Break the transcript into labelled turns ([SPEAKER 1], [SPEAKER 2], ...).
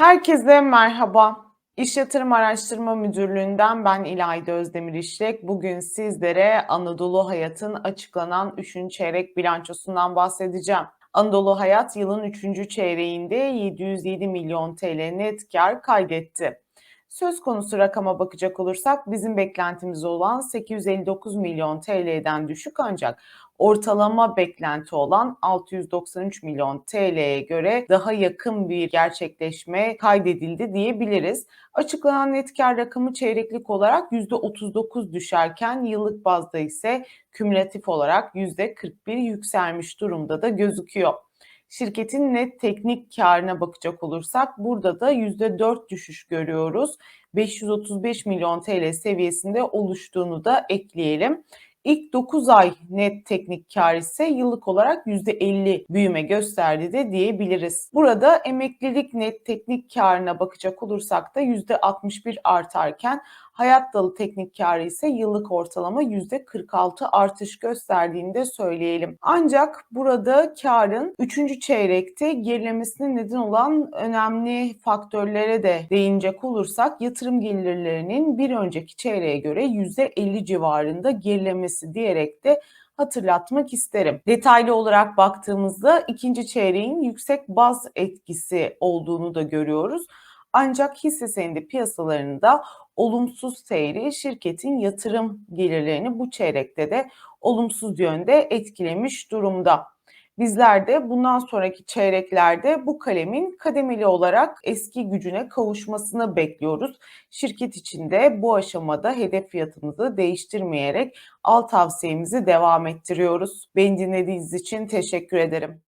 [SPEAKER 1] Herkese merhaba. İş Yatırım Araştırma Müdürlüğü'nden ben İlayda Özdemir İşlek. Bugün sizlere Anadolu Hayat'ın açıklanan 3. çeyrek bilançosundan bahsedeceğim. Anadolu Hayat yılın 3. çeyreğinde 707 milyon TL net kar kaydetti. Söz konusu rakama bakacak olursak bizim beklentimiz olan 859 milyon TL'den düşük ancak ortalama beklenti olan 693 milyon TL'ye göre daha yakın bir gerçekleşme kaydedildi diyebiliriz. Açıklanan net kar rakamı çeyreklik olarak %39 düşerken yıllık bazda ise kümülatif olarak %41 yükselmiş durumda da gözüküyor. Şirketin net teknik karına bakacak olursak burada da %4 düşüş görüyoruz. 535 milyon TL seviyesinde oluştuğunu da ekleyelim. İlk 9 ay net teknik kar ise yıllık olarak %50 büyüme gösterdi de diyebiliriz. Burada emeklilik net teknik karına bakacak olursak da %61 artarken hayat dalı teknik karı ise yıllık ortalama %46 artış gösterdiğini de söyleyelim. Ancak burada karın 3. çeyrekte gerilemesine neden olan önemli faktörlere de değinecek olursak yatırım gelirlerinin bir önceki çeyreğe göre %50 civarında gerilemesi diyerek de hatırlatmak isterim. Detaylı olarak baktığımızda ikinci çeyreğin yüksek baz etkisi olduğunu da görüyoruz. Ancak hisse senedi piyasalarında olumsuz seyri şirketin yatırım gelirlerini bu çeyrekte de olumsuz yönde etkilemiş durumda. Bizler de bundan sonraki çeyreklerde bu kalemin kademeli olarak eski gücüne kavuşmasını bekliyoruz. Şirket içinde bu aşamada hedef fiyatımızı değiştirmeyerek al tavsiyemizi devam ettiriyoruz. Beni dinlediğiniz için teşekkür ederim.